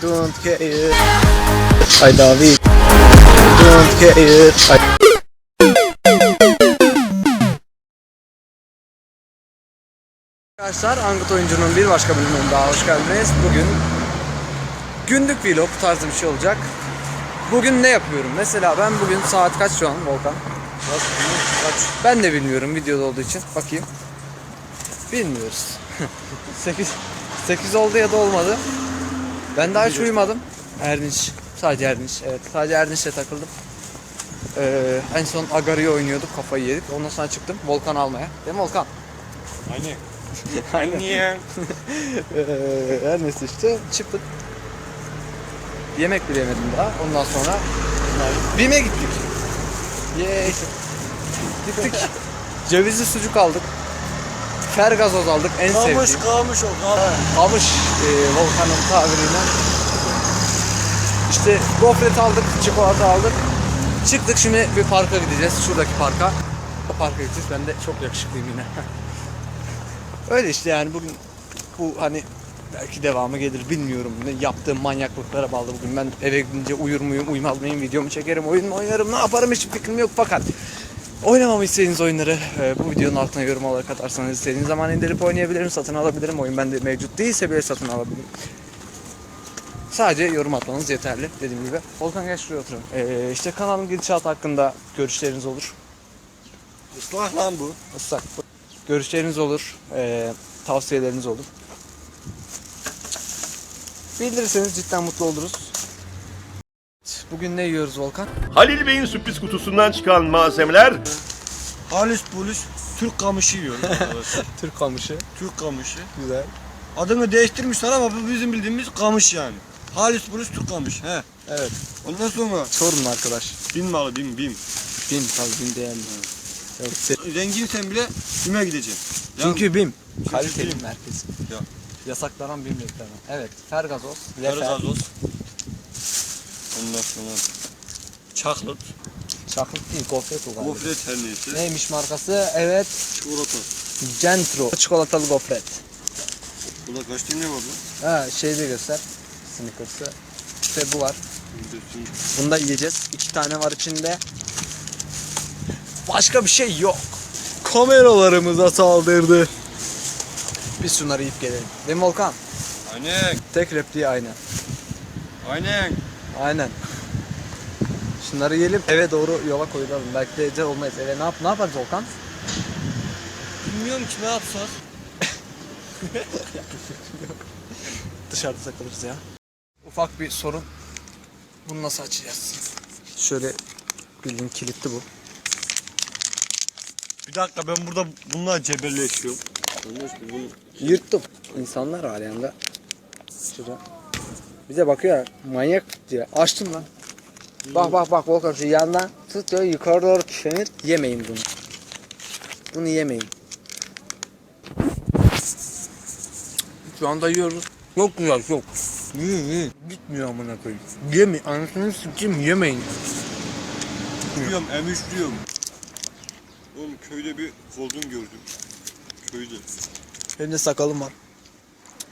don't care. I love it. I don't care. I... Arkadaşlar Angut Oyuncu'nun bir başka bölümüne daha hoş geldiniz. Bugün günlük vlog tarzı bir şey olacak. Bugün ne yapıyorum? Mesela ben bugün saat kaç şu an Volkan? Kaç? Ben de bilmiyorum videoda olduğu için. Bakayım. Bilmiyoruz. 8 8 oldu ya da olmadı. Ben daha hiç uyumadım. Erdinç. Sadece Erdinç. Evet. Sadece Erdinç'le takıldım. Ee, en son Agario oynuyorduk. Kafayı yedik. Ondan sonra çıktım. Volkan almaya. Değil mi Volkan? Aynen. Aynen. Niye? Ee, her neyse işte çıktık. Yemek bile yemedim daha. Ondan sonra BİM'e gittik. Yey. Gittik. Cevizli sucuk aldık. Fergazoz aldık. En Kamış sevdiğim. kamış o kamış. Kamış e, Volkan'ın tabiriyle. İşte gofret aldık, çikolata aldık. Çıktık şimdi bir parka gideceğiz. Şuradaki parka. O parka gideceğiz. Ben de çok yakışıklıyım yine. Öyle işte yani bugün bu hani belki devamı gelir bilmiyorum. Ne yaptığım manyaklıklara bağlı bugün. Ben eve gidince uyur muyum, uyumaz mıyım, videomu çekerim, oyun mu oynarım, ne yaparım hiç fikrim yok fakat Oynamamı istediğiniz oyunları e, bu videonun altına yorum olarak atarsanız istediğiniz zaman indirip oynayabilirim, satın alabilirim. Oyun bende mevcut değilse bile satın alabilirim. Sadece yorum atmanız yeterli dediğim gibi. Volkan gel şuraya oturalım. E, işte kanalın gidişatı hakkında görüşleriniz olur. Islak lan bu. Islak. Görüşleriniz olur, e, tavsiyeleriniz olur. Bildirirseniz cidden mutlu oluruz. Bugün ne yiyoruz Volkan? Halil Bey'in sürpriz kutusundan çıkan malzemeler Halis polis Türk kamışı yiyor arkadaşlar. Türk kamışı. Türk kamışı. Güzel. Adını değiştirmişler ama bu bizim bildiğimiz kamış yani. Halis polis Türk kamış. He. Evet. Ondan sonra Çorumlu arkadaş. bin malı bin bin. Bin tabii bin değerli. Evet. Zenginsen bile bime gideceksin. Çünkü BİM. Çünkü Kaliteli BİM. merkezi. Ya. Yasaklanan BİM reklamı. Evet. Fergazoz. Lefer. Fergazoz. Ondan sonra çaklıt, Çaklık değil. Gofret o galiba. gofret her neyse. Neymiş markası? Evet. Çikolata. Centro. Çikolatalı gofret. Burada kaç tane var lan? Ha şey de göster. Snickers'ı. İşte bu var. Bunu da yiyeceğiz. İki tane var içinde. Başka bir şey yok. Kameralarımıza saldırdı. Biz şunları yiyip gelelim. Değil mi Volkan? Aynen. Tek repliği aynı. Aynen. Aynen. Şunları yiyelim eve doğru yola koyulalım. Belki de evde olmayız. Eve ne yap ne yaparız Volkan? Bilmiyorum ki ne yapsak. Dışarıda takılırız ya. Ufak bir sorun. Bunu nasıl açacağız? Şöyle bildiğin kilitli bu. Bir dakika ben burada bununla cebelleşiyorum. Yanlış mı? Bunu Yırttım. İnsanlar var yanında. Şurada. Bize bakıyor ya, manyak diye. Açtım lan. Bak bak bak Volkan şu yandan tutuyor yukarı doğru tüşenir. Yemeyin bunu. Bunu yemeyin. Şu anda yiyoruz. Çok güzel çok. Yiyin yiyin. Gitmiyor amına koyayım. Yeme. Anasını sikeyim yemeyin. diyorum, emiş diyorum. Oğlum köyde bir koldun gördüm. Köyde. Benim de sakalım var.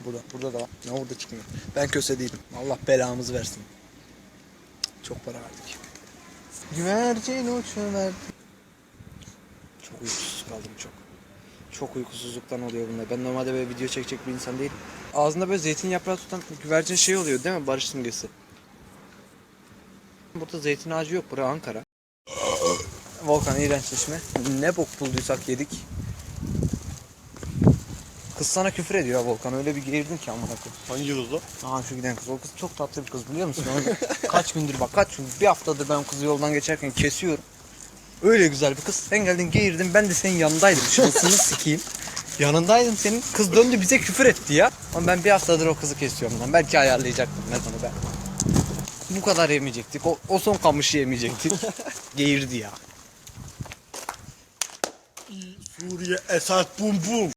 Burada, burada da var. Ne orada çıkmıyor. Ben köse değilim. Allah belamızı versin. Çok para verdik. Güvercin uçuverdi. Çok uykusuz kaldım çok. Çok uykusuzluktan oluyor bunlar. Ben normalde böyle video çekecek bir insan değilim. Ağzında böyle zeytin yaprağı tutan güvercin şey oluyor değil mi? Barış simgesi. Burada zeytin ağacı yok. Burası Ankara. Volkan iğrençleşme. Ne bok bulduysak yedik. Kız sana küfür ediyor ya Volkan. Öyle bir girdin ki amına koyayım. Hangi kız lan? Aha şu giden kız. O kız çok tatlı bir kız biliyor musun? Onu kaç gündür bak kaç gündür bir haftadır ben o kızı yoldan geçerken kesiyorum. Öyle güzel bir kız. Sen geldin geğirdin ben de senin yanındaydım. Şansını sikeyim. Yanındaydım senin. Kız döndü bize küfür etti ya. Ama ben bir haftadır o kızı kesiyorum lan. Belki ayarlayacaktım ben onu ben. Bu kadar yemeyecektik. O, o son kamışı yemeyecektik. Geğirdi ya. Suriye Esad bum bum.